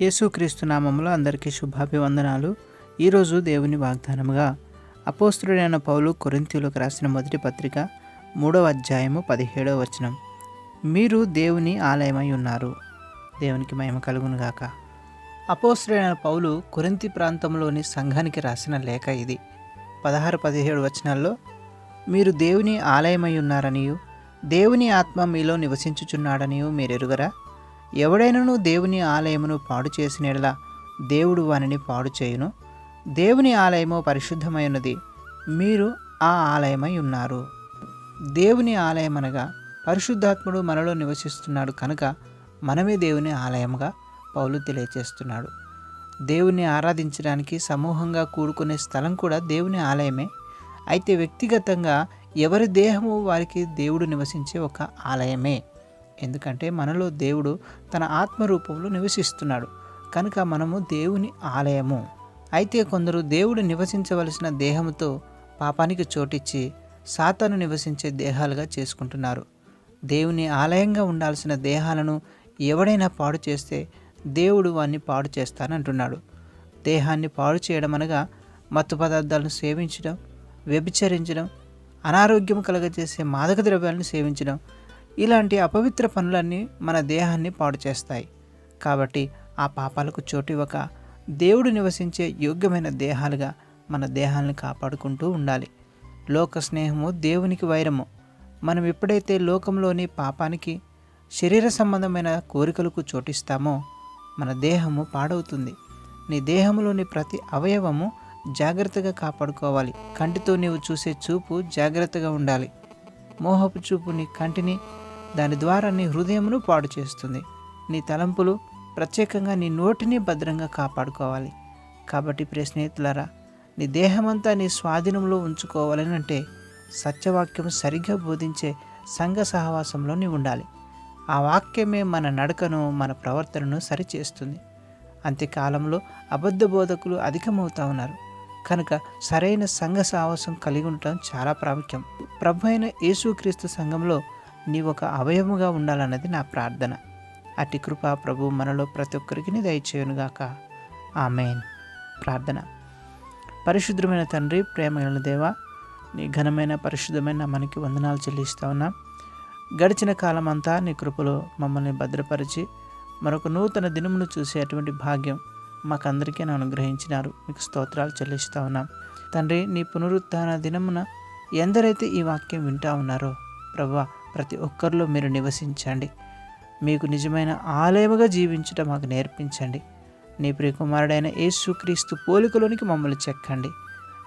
యేసుక్రీస్తు నామములో అందరికీ శుభాభివందనాలు. ఈరోజు దేవుని వాగ్దానముగా అపోస్తుడైన పౌలు కొరింతీయులకు రాసిన మొదటి పత్రిక మూడవ అధ్యాయము పదిహేడవ వచనం. మీరు దేవుని ఆలయమై ఉన్నారు. దేవునికి మహిమ కలుగునుగాక అపోస్తుడైన పౌలు కొరింతి ప్రాంతంలోని సంఘానికి రాసిన లేఖ ఇది. పదహారు పదిహేడు వచనాల్లో మీరు దేవుని ఆలయమై ఉన్నారనియు దేవుని ఆత్మ మీలో నివసించుచున్నాడనియు మీరు ఎరుగరా ఎవడైనను దేవుని ఆలయమును పాడు చేసిన దేవుడు వానిని పాడు చేయును. దేవుని ఆలయము పరిశుద్ధమైనది. మీరు ఆ ఆలయమై ఉన్నారు. దేవుని ఆలయం అనగా పరిశుద్ధాత్ముడు మనలో నివసిస్తున్నాడు కనుక మనమే దేవుని ఆలయముగా పౌలు తెలియచేస్తున్నాడు. దేవుని ఆరాధించడానికి సమూహంగా కూడుకునే స్థలం కూడా దేవుని ఆలయమే. అయితే వ్యక్తిగతంగా ఎవరి దేహము వారికి దేవుడు నివసించే ఒక ఆలయమే. ఎందుకంటే మనలో దేవుడు తన ఆత్మ రూపంలో నివసిస్తున్నాడు. కనుక మనము దేవుని ఆలయము. అయితే కొందరు దేవుడు నివసించవలసిన దేహంతో పాపానికి చోటిచ్చి సాతాను నివసించే దేహాలుగా చేసుకుంటున్నారు. దేవుని ఆలయంగా ఉండాల్సిన దేహాలను ఎవడైనా పాడు చేస్తే దేవుడు వాన్ని పాడు చేస్తానంటున్నాడు. దేహాన్ని పాడు చేయడం అనగా మత్తు పదార్థాలను సేవించడం వ్యభిచరించడం అనారోగ్యం కలగజేసే మాదక ద్రవ్యాలను సేవించడం ఇలాంటి అపవిత్ర పనులన్నీ మన దేహాన్ని పాడు చేస్తాయి. కాబట్టి ఆ పాపాలకు చోటు ఇవ్వక దేవుడు నివసించే యోగ్యమైన దేహాలుగా మన దేహాలను కాపాడుకుంటూ ఉండాలి. లోక స్నేహము దేవునికి వైరము. మనం ఎప్పుడైతే లోకంలోని పాపానికి శరీర సంబంధమైన కోరికలకు చోటిస్తామో మన దేహము పాడవుతుంది. నీ దేహంలోని ప్రతి అవయవము జాగ్రత్తగా కాపాడుకోవాలి. కంటితో నీవు చూసే చూపు జాగ్రత్తగా ఉండాలి. మోహపు చూపు నీ కంటిని దాని ద్వారా నీ హృదయమును పాడు చేస్తుంది. నీ తలంపులు ప్రత్యేకంగా నీ నోటిని భద్రంగా కాపాడుకోవాలి. కాబట్టి ప్రియ స్నేహితులారా నీ దేహమంతా నీ స్వాధీనంలో ఉంచుకోవాలని అంటే సత్యవాక్యం సరిగ్గా బోధించే సంఘ సహవాసంలో నీవు ఉండాలి. ఆ వాక్యమే మన నడకను మన ప్రవర్తనను సరిచేస్తుంది. అంత్యకాలంలో అబద్ధ బోధకులు అధికమవుతా ఉన్నారు. కనుక సరైన సంఘ సాహసం కలిగి ఉండటం చాలా ప్రాముఖ్యం. ప్రభు అయిన యేసుక్రీస్తు సంఘంలో నీ ఒక అవయవముగా ఉండాలన్నది నా ప్రార్థన. అట్టి కృప ప్రభు మనలో ప్రతి ఒక్కరికి దయచేయునుగాక. ఆమెన్. ప్రార్థన. పరిశుద్ధమైన తండ్రి ప్రేమగల దేవ నీ ఘనమైన పరిశుద్ధమైన మనకి వందనాలు చెల్లిస్తా ఉన్నాం. గడిచిన కాలం అంతా నీ కృపలో మమ్మల్ని భద్రపరిచి మరొక నూతన దినమును చూసేటువంటి భాగ్యం మాకందరికీ అనుగ్రహించినారు. మీకు స్తోత్రాలు చెల్లిస్తూ ఉన్నాం. తండ్రి నీ పునరుత్థాన దినమున ఎందరైతే ఈ వాక్యం వింటా ఉన్నారో ప్రభా ప్రతి ఒక్కరిలో మీరు నివసించండి. మీకు నిజమైన ఆలయముగా జీవించటం మాకు నేర్పించండి. నీ ప్రియకుమారుడైన యేసుక్రీస్తు పోలికలోనికి మమ్మల్ని చెక్కండి.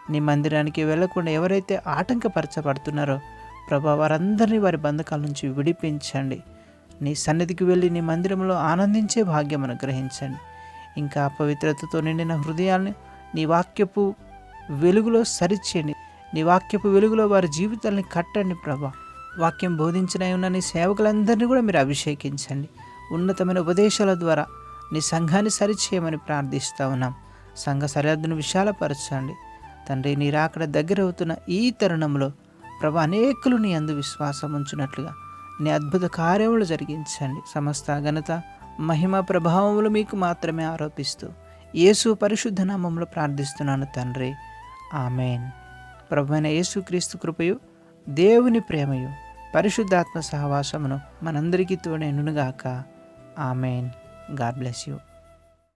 నీ మందిరానికి వెళ్ళకుండా ఎవరైతే ఆటంకపరచబడుతున్నారో ప్రభా వారందరినీ వారి బంధకాల నుంచి విడిపించండి. నీ సన్నిధికి వెళ్ళి నీ మందిరంలో ఆనందించే భాగ్యం అనుగ్రహించండి. ఇంకా అపవిత్రతతో నిండిన హృదయాల్ని నీ వాక్యపు వెలుగులో సరిచేయండి. నీ వాక్యపు వెలుగులో వారి జీవితాల్ని కట్టండి ప్రభా. వాక్యం బోధించిన ఉన్న నీ సేవకులందరినీ కూడా మీరు అభిషేకించండి. ఉన్నతమైన ఉపదేశాల ద్వారా నీ సంఘాన్ని సరిచేయమని ప్రార్థిస్తూ ఉన్నాం. సంఘ సరిహద్దును విశాలపరచండి. తండ్రి నీ రాకడ దగ్గర అవుతున్న ఈ తరుణంలో ప్రభు అనేకులు నీ అందు విశ్వాసం ఉంచినట్లుగా నీ అద్భుత కార్యములు జరిగించండి. సమస్త ఘనత మహిమ ప్రభావములు మీకు మాత్రమే ఆరోపిస్తూ యేసు పరిశుద్ధ నామంలో ప్రార్థిస్తున్నాను తండ్రి. ఆమెన్. ప్రభు అయిన యేసుక్రీస్తు కృపయు దేవుని ప్రేమయు. పరిశుద్ధాత్మ సహవాసమును మనందరికీ తోడేనుగాక ఆమెన్. God bless you.